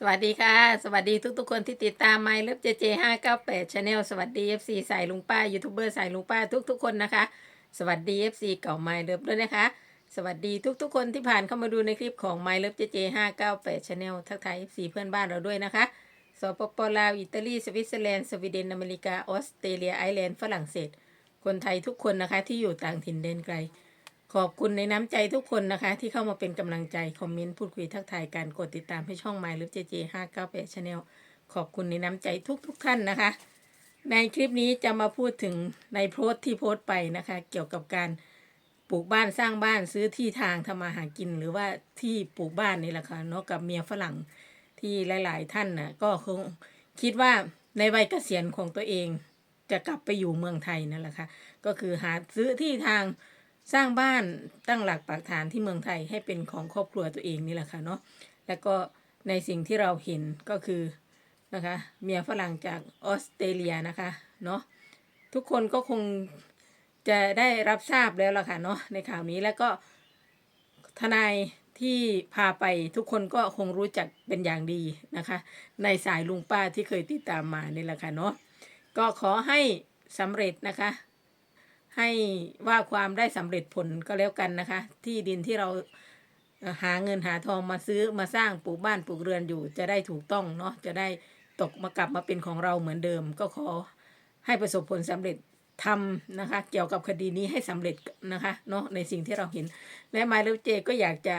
สวัสดีค่ะ สวัสดีทุกๆคนที่ติดตาม My Love JJ 598 Channel สวัสดี FC สายลุงป้ายูทูบเบอร์สายลุงป้าทุกๆคนนะคะ สวัสดี FC เก่า My Love ด้วยนะคะ สวัสดีทุกๆคนที่ผ่านเข้ามาดูในคลิปของ My Love JJ 598 Channel ทักทาย FC เพื่อนบ้านเราด้วยนะคะสปปลาวอิตาลีสวิตเซอร์แลนด์สวีเดนอเมริกาออสเตรเลียไอร์แลนด์ฝรั่งเศส คนไทยทุกคนนะคะที่อยู่ต่างถิ่นแดนไกล ขอบคุณในน้ำใจทุกคนนะคะ ที่เข้ามาเป็นกำลังใจ คอมเมนต์ พูดคุยทักทายการกดติดตามให้ช่อง My หรือ JJ 598 Channel ขอบคุณในน้ำใจทุกๆทท่านนะคะ ในคลิปนี้จะมาพูดถึงในโพสต์ที่โพสต์ไปนะคะ เกี่ยวกับการปลูกบ้านสร้างบ้านซื้อที่ทางทำมาหากิน หรือว่าที่ปลูกบ้านนี่แหละค่ะเนาะกับเมียฝรั่งที่หลาย ๆ ท่านน่ะก็คงคิดว่าในวัยเกษียณของตัวเอง จะกลับไปอยู่เมืองไทยนั่นแหละค่ะก็คือหาซื้อที่ทาง สร้างบ้านตั้งหลักปักฐานที่เมืองไทยให้เป็นของครอบครัวตัวเองนี่แหละค่ะเนาะแล้วก็ในสิ่งที่เราเห็นก็คือนะคะเมียฝรั่งจากออสเตรเลียนะคะเนาะทุกคนก็คงจะได้รับทราบแล้วล่ะค่ะเนาะในข่าวนี้แล้วก็ทนายที่พาไปทุกคนก็คงรู้จักเป็นอย่างดีนะคะ ในสายลุงป้าที่เคยติดตามมานี่แหละค่ะเนาะก็ขอให้สำเร็จนะคะ ให้ว่าความได้สำเร็จผลก็แล้วกันนะคะ ที่ดินที่เราหาเงินหาทองมาซื้อมาสร้างปลูกบ้านปลูกเรือนอยู่ จะได้ถูกต้องเนาะจะได้ตกมากลับมาเป็นของเราเหมือนเดิม ก็ขอให้ประสบผลสำเร็จทำนะคะ เกี่ยวกับคดีนี้ให้สำเร็จนะคะเนาะในสิ่งที่เราเห็น และมาเลเจก็อยากจะ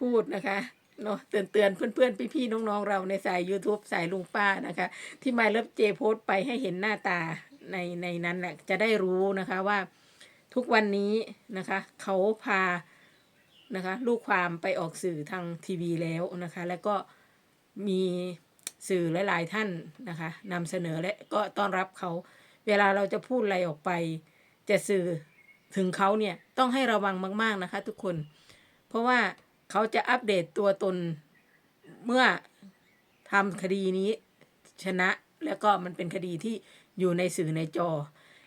พูดนะคะเนาะเตือนเตือนๆเพื่อนๆ พี่ๆน้องๆ เราในสาย YouTube สายลุงป้านะคะ ที่มาเลเจโพสต์ไปให้เห็นหน้าตา ในในนั้นแหละจะได้รู้นะคะว่าทุกวันนี้นะคะเขาพานะคะลูกความไปออกสื่อทางทีวีแล้วนะคะ แล้วก็มีสื่อหลายๆท่านนะคะนำเสนอและก็ต้อนรับเขา เวลาเราจะพูดอะไรออกไป จะสื่อถึงเขาเนี่ยต้องให้ระวังมากๆนะคะทุกคน เพราะว่าเขาจะอัปเดตตัวตนเมื่อทำคดีนี้ชนะแล้วก็มันเป็นคดีที่ อยู่ในสื่อในจอ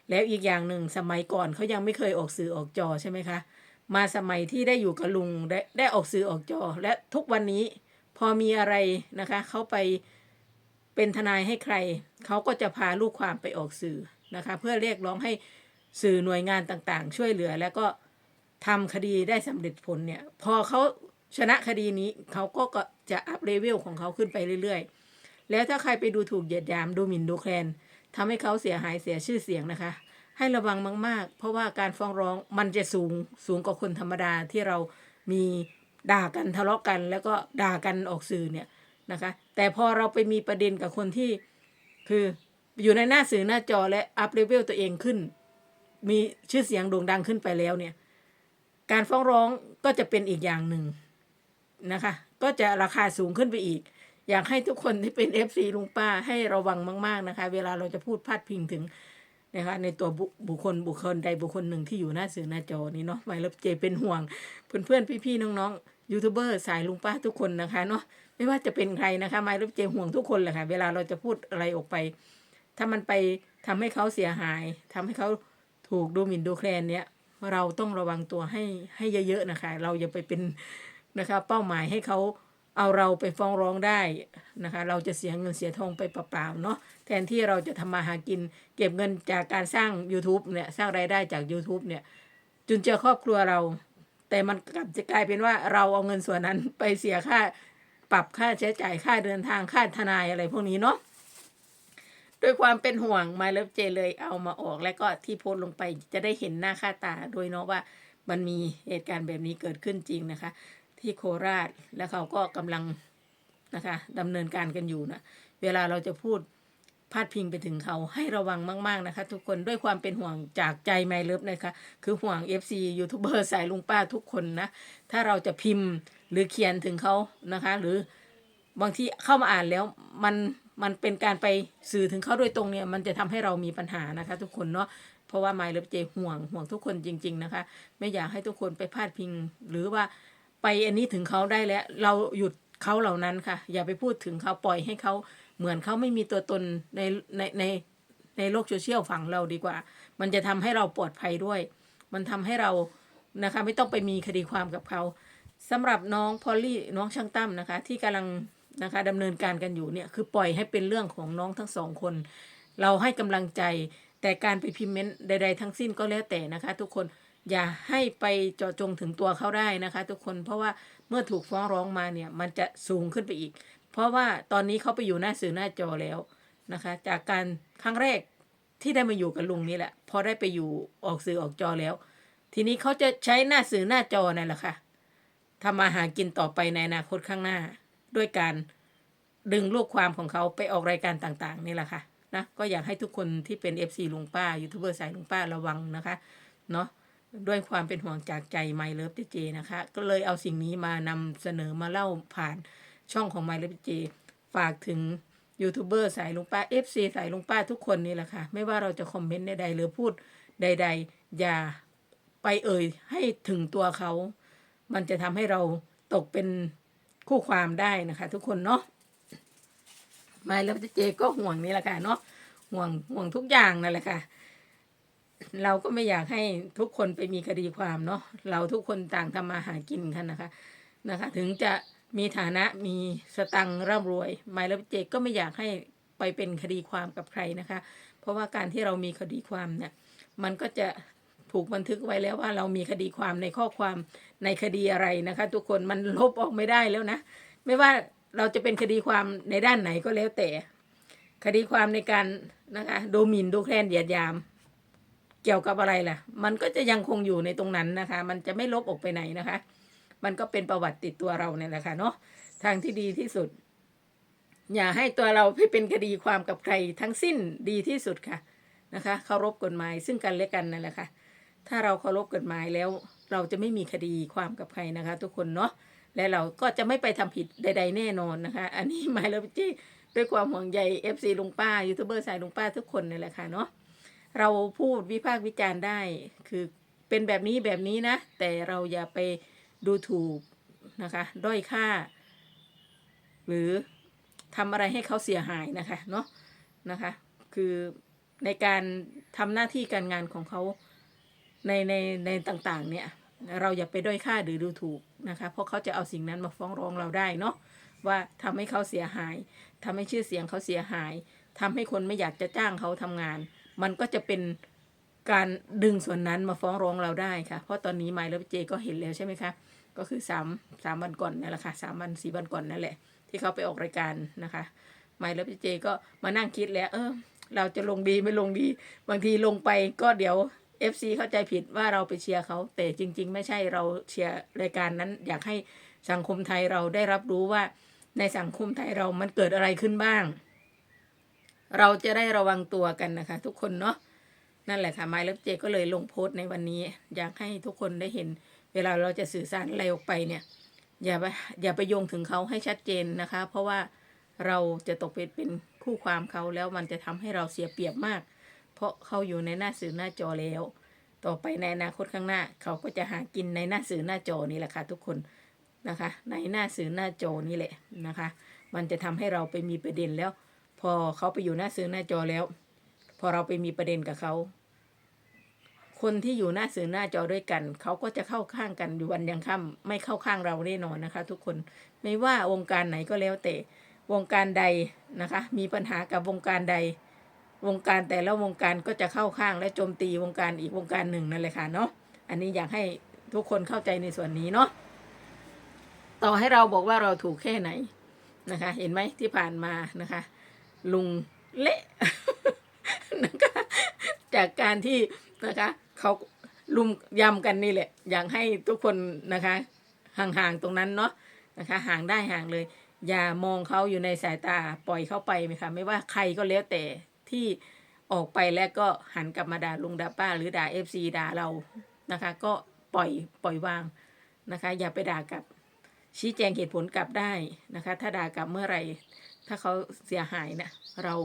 แล้วอีกอย่างหนึ่งสมัยก่อนเขายังไม่เคยออกสื่อออกจอใช่ไหมคะ มาสมัยที่ได้อยู่กับลุงได้ได้ออกสื่อออกจอ และทุกวันนี้พอมีอะไรนะคะเขาไปเป็นทนายให้ใคร เขาก็จะพาลูกความไปออกสื่อนะคะ เพื่อเรียกร้องให้สื่อหน่วยงานต่างๆ ช่วยเหลือแล้วก็ทำคดีได้สำเร็จผลเนี่ย พอเขาชนะคดีนี้เขาก็จะอัพเลเวลของเขาขึ้นไปเรื่อยๆ แล้วถ้าใครไปดูถูกเหยียดหยามดูหมิ่นดูแคลน ทำให้เขาเสียหายเสียชื่อเสียงนะคะ ให้ระวังมาก ๆ เพราะว่าการฟ้องร้องมันจะสูงสูงกว่าคนธรรมดาที่เรามีด่ากันทะเลาะกันแล้วก็ด่ากันออกสื่อเนี่ยนะคะ แต่พอเราไปมีประเด็นกับคนที่คืออยู่ในหน้าสื่อหน้าจอและอัพเลเวลตัวเองขึ้น มีชื่อเสียงโด่งดังขึ้นไปแล้วเนี่ย การฟ้องร้องก็จะเป็นอีกอย่างหนึ่งนะคะ ก็จะราคาสูงขึ้นไปอีก อยากให้ทุกคนที่เป็น FC ลุงป้าให้ระวังมาก ๆนะคะ เวลาเราจะพูดพาดพิงถึงนะคะในตัวบุบุคคลบุคคลใดบุคคลหนึ่งที่อยู่หน้าสื่อหน้าจอนี้เนาะหมายรับเจเป็นห่วง เพื่อนๆพี่ๆน้องๆยูทูบเบอร์สายลุงป้าทุกคนนะคะเนาะไม่ว่าจะเป็นใครนะคะหมายรับเจห่วงทุกคนแหละค่ะเวลาเราจะพูดอะไรออกไป ถ้ามันไปทำให้เขาเสียหายทำให้เขาถูกดูหมิ่นดูแคลนเนี่ยเราต้องระวังตัวให้ให้เยอะๆนะคะ เราอย่าไปเป็นนะคะเป้าหมายให้เขา เอาเราไปฟ้องร้องได้นะคะ เราจะเสียเงินเสียทองไปเปล่าๆเนาะแทนที่เราจะทำมาหากิน เก็บเงินจากการสร้าง YouTube เนี่ยสร้างรายได้จาก YouTube เนี่ยจุนเจือครอบครัวเรา แต่มันกลับจะกลายเป็นว่าเราเอาเงินส่วนนั้นไปเสียค่าปรับค่าใช้จ่ายค่าเดินทางค่าทนายอะไรพวกนี้เนาะด้วยความเป็นห่วงไมาเลิฟเจเลยเอามาออกแล้วก็ที่โพสต์ลงไปจะได้เห็นหน้าค่าตาโดยเนาะว่ามันมีเหตุการณ์แบบนี้เกิดขึ้นจริงนะคะ ที่โคราชแล้วเขาก็กำลังนะคะดำเนินการกันอยู่นะเวลาเราจะพูดพาดพิงไปถึงเขาให้ระวังมากๆนะคะ ทุกคนด้วยความเป็นห่วงจากใจไมเลิฟนะคะ คือห่วง FC ยูทูบเบอร์สายลุงป้าทุกคนนะ ถ้าเราจะพิมพ์หรือเขียนถึงเขานะคะ หรือบางทีเข้ามาอ่านแล้วมันมันเป็นการไปสื่อถึงเขาโดยตรงเนี่ย มันจะทำให้เรามีปัญหานะคะ ทุกคนเนาะเพราะว่าไมเลิฟเจห่วงห่วงทุกคนจริง ๆนะคะ ไม่อยากให้ทุกคนไปพาดพิงหรือว่า ไปอันนี้ถึงเขาได้แล้ว เราหยุดเขาเหล่านั้นค่ะ อย่าไปพูดถึงเขาปล่อยให้เขาเหมือนเขาไม่มีตัวตนในในในในโลกโซเชียลฝั่งเราดีกว่า มันจะทำให้เราปลอดภัยด้วย มันทำให้เรานะคะไม่ต้องไปมีคดีความกับเขาสำหรับน้องพอลลี่น้องช่างตั้มนะคะ ที่กำลังนะคะดำเนินการกันอยู่เนี่ยคือปล่อยให้เป็นเรื่องของน้องทั้งสองคน เราให้กำลังใจแต่การไปพิมพ์เมนต์ใด ๆ ทั้งสิ้นก็แล้วแต่นะคะ ทุกคน อย่าให้ไปเจาะจงถึงตัวเขาได้นะคะ ทุกคนเพราะว่าเมื่อถูกฟ้องร้องมาเนี่ยมันจะสูงขึ้นไปอีก เพราะว่าตอนนี้เขาไปอยู่หน้าสื่อหน้าจอแล้วนะคะ จากการครั้งแรกที่ได้มาอยู่กับลุงนี่แหละ พอได้ไปอยู่ออกสื่อออกจอแล้ว ทีนี้เขาจะใช้หน้าสื่อหน้าจอนั่นแหละค่ะทำมาหากินต่อไปในอนาคตข้างหน้า ด้วยการดึงลูกความของเขาไปออกรายการต่างๆนี่แหละค่ะนะก็อยากให้ทุกคนที่เป็น FC ลุงป้ายูทูบเบอร์สายลุงป้าระวังนะคะเนาะ ด้วยความเป็นห่วงจากใจไมเลิฟเจนะคะ ก็เลยเอาสิ่งนี้มานำเสนอมาเล่าผ่านช่องของไมเลิฟเจฝากถึงยูทูบเบอร์สายลุงป้า FC สายลุงป้าทุกคนนี่แหละค่ะ ไม่ว่าเราจะคอมเมนต์ใดๆหรือพูดใด ๆ อย่าไปเอ่ยให้ถึงตัวเขา มันจะทำให้เราตกเป็นคู่ความได้นะคะ ทุกคนเนาะไม่แล้วเจก็ห่วงนี่แหละค่ะเนาะห่วงห่วงทุกอย่างนั่นแหละค่ะ เราก็ไม่อยากให้ทุกคนไปมีคดีความเนาะเราทุกคนต่างทำมาหากินกันนะคะนะคะ ถึงจะมีฐานะมีสตังร่ำรวยไม่แล้วเจก็ไม่อยากให้ไปเป็นคดีความกับใครนะคะ เพราะว่าการที่เรามีคดีความเนี่ยมันก็จะถูกบันทึกไว้แล้วว่าเรามีคดีความในข้อความในคดีอะไรนะคะ ทุกคนมันลบออกไม่ได้แล้วนะ ไม่ว่าเราจะเป็นคดีความในด้านไหนก็แล้วแต่ คดีความในการนะคะโดมินดูแคลนเหยียดยาม เกี่ยวกับอะไรล่ะ มันก็จะยังคงอยู่ในตรงนั้นนะคะ มันจะไม่ลบออกไปไหนนะคะ มันก็เป็นประวัติติดตัวเราเนี่ยแหละค่ะเนาะ ทางที่ดีที่สุด อย่าให้ตัวเราไปเป็นคดีความกับใครทั้งสิ้นดีที่สุดค่ะนะคะ เคารพกฎหมายซึ่งกันและกันนั่นแหละค่ะ ถ้าเราเคารพกฎหมายแล้ว เราจะไม่มีคดีความกับใครนะคะ ทุกคนเนาะ และเราก็จะไม่ไปทำผิดใด ๆ แน่นอนนะคะ อันนี้หมายแล้วจี้ด้วยความห่วงใย FC ลุงป้ายูทูบเบอร์สายลุงป้าทุกคนนี่นแหละค่ะเนาะ เราพูดวิพากษ์วิจารณ์ได้ คือเป็นแบบนี้แบบนี้นะ แต่เราอย่าไปดูถูกนะคะด้อยค่า หรือทำอะไรให้เขาเสียหายนะคะเนาะนะคะคือในการทำหน้าที่การงานของเขาในในในต่างๆ เนี่ย เราอย่าไปด้อยค่าหรือดูถูกนะคะเพราะเขาจะเอาสิ่งนั้นมาฟ้องร้องเราได้เนาะว่าทำให้เขาเสียหายทำให้ชื่อเสียงเขาเสียหายทำให้คนไม่อยากจะจ้างเขาทำงาน มันก็จะเป็นการดึงส่วนนั้นมาฟ้องร้องเราได้ค่ะ เพราะตอนนี้ไมล์และเจก็เห็นแล้วใช่ไหมคะ ก็คือสามสามวันก่อนนั่นแหละค่ะสามวันสี่วันก่อนนั่นแหละ ที่เขาไปออกรายการนะคะไมล์และเจก็มานั่งคิดแล้ว เออ เราจะลงดีไม่ลงดี บางทีลงไปก็เดี๋ยว FC เข้าใจผิดว่าเราไปเชียร์เขา แต่จริง ๆ ไม่ใช่เราเชียร์รายการนั้น อยากให้สังคมไทยเราได้รับรู้ว่าในสังคมไทยเรามันเกิดอะไรขึ้นบ้าง เราจะได้ระวังตัวกันนะคะ ทุกคนเนาะนั่นแหละค่ะไมล์เลิฟเจก็เลยลงโพสต์ในวันนี้ อยากให้ทุกคนได้เห็น เวลาเราจะสื่อสารอะไรออกไปเนี่ย อย่าไปอย่าไปโยงถึงเขาให้ชัดเจนนะคะ เพราะว่าเราจะตกเป็นเป็นคู่ความเขาแล้วมันจะทำให้เราเสียเปรียบมาก เพราะเขาอยู่ในหน้าสื่อหน้าจอแล้ว ต่อไปในอนาคตข้างหน้า เขาก็จะหากินในหน้าสื่อหน้าจอนี่แหละค่ะทุกคนนะคะ ในหน้าสื่อหน้าจอนี่แหละนะคะ มันจะทำให้เราไปมีประเด็นแล้ว พอเขาไปอยู่หน้าสื่อหน้าจอแล้ว พอเราไปมีประเด็นกับเขาคนที่อยู่หน้าสื่อหน้าจอด้วยกัน เขาก็จะเข้าข้างกันอยู่วันยังค่ำไม่เข้าข้างเราแน่นอนนะคะ ทุกคนไม่ว่าวงการไหนก็แล้วแต่วงการใดนะคะ มีปัญหากับวงการใด วงการแต่ละวงการก็จะเข้าข้างและโจมตีวงการอีกวงการหนึ่งนั่นแหละค่ะเนาะอันนี้อยากให้ทุกคนเข้าใจในส่วนนี้เนาะต่อให้เราบอกว่าเราถูกแค่ไหนนะคะ เห็นไหมที่ผ่านมานะคะ ลุงเละนะคะจากการที่นะคะเขาลุมยำกันนี่แหละ อยากให้ทุกคนนะคะ ห่างๆตรงนั้นเนาะนะคะ ห่างได้ห่างเลย อย่ามองเขาอยู่ในสายตาปล่อยเข้าไปไหมคะไม่ว่าใครก็แล้วแต่ที่ออกไปแล้วก็หันกลับมาด่าลุงด่าป้า หรือด่าเอฟซีด่าเรานะคะ ก็ปล่อยปล่อยวางนะคะ อย่าไปด่ากลับชี้แจงเหตุผลกลับได้นะคะ ถ้าด่ากลับเมื่อไหร่ ถ้าเขาเสียหายนะเรา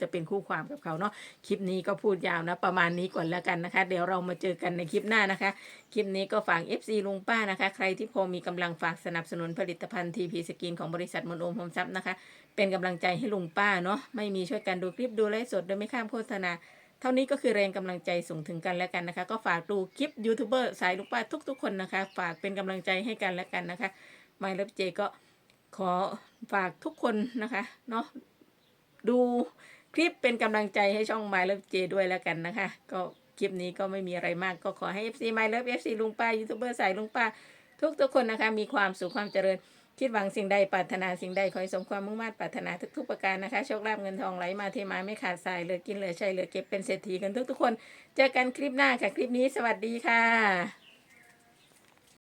จะเป็นคู่ความกับเขาเนาะคลิปนี้ก็พูดยาวนะ ประมาณนี้ก่อนแล้วกันนะคะ เดี๋ยวเรามาเจอกันในคลิปหน้านะคะ คลิปนี้ก็ฝาก FC ลุงป้านะคะ ใครที่พอมีกำลังฝากสนับสนุนผลิตภัณฑ์ TP สกินของบริษัทมนโอมโฮมซับนะคะ เป็นกำลังใจให้ลุงป้าเนาะไม่มีช่วยกันดูคลิปดูไลฟ์สดโดยไม่ข้ามโฆษณาเท่านี้ก็คือแรงกำลังใจส่งถึงกันและกันนะคะ ก็ฝากดูคลิปยูทูบเบอร์สายลุงป้าทุกๆคนนะคะ ฝากเป็นกำลังใจให้กันและกันนะคะไมล์เลิฟเจก็ ขอฝากทุกคนนะคะเนาะดูคลิปเป็นกำลังใจให้ช่อง My Love J ด้วยแล้วกันนะคะ ก็คลิปนี้ก็ไม่มีอะไรมาก ก็ขอให้ FC My Love FC ลุงป้ายูทูบเบอร์สายลุงป้า ทุกทุกๆคนนะคะ มีความสุขความเจริญ คิดหวังสิ่งใดปรารถนาสิ่งใด ขอให้สมความมุ่งมั่นปรารถนาทุกๆประการนะคะ โชคลาภเงินทองไหลมาเทมาไม่ขาดสายเหลือกินเหลือใช้เหลือเก็บเป็นเศรษฐีกันทุกๆคน เจอกันคลิปหน้าค่ะคลิปนี้สวัสดีค่ะ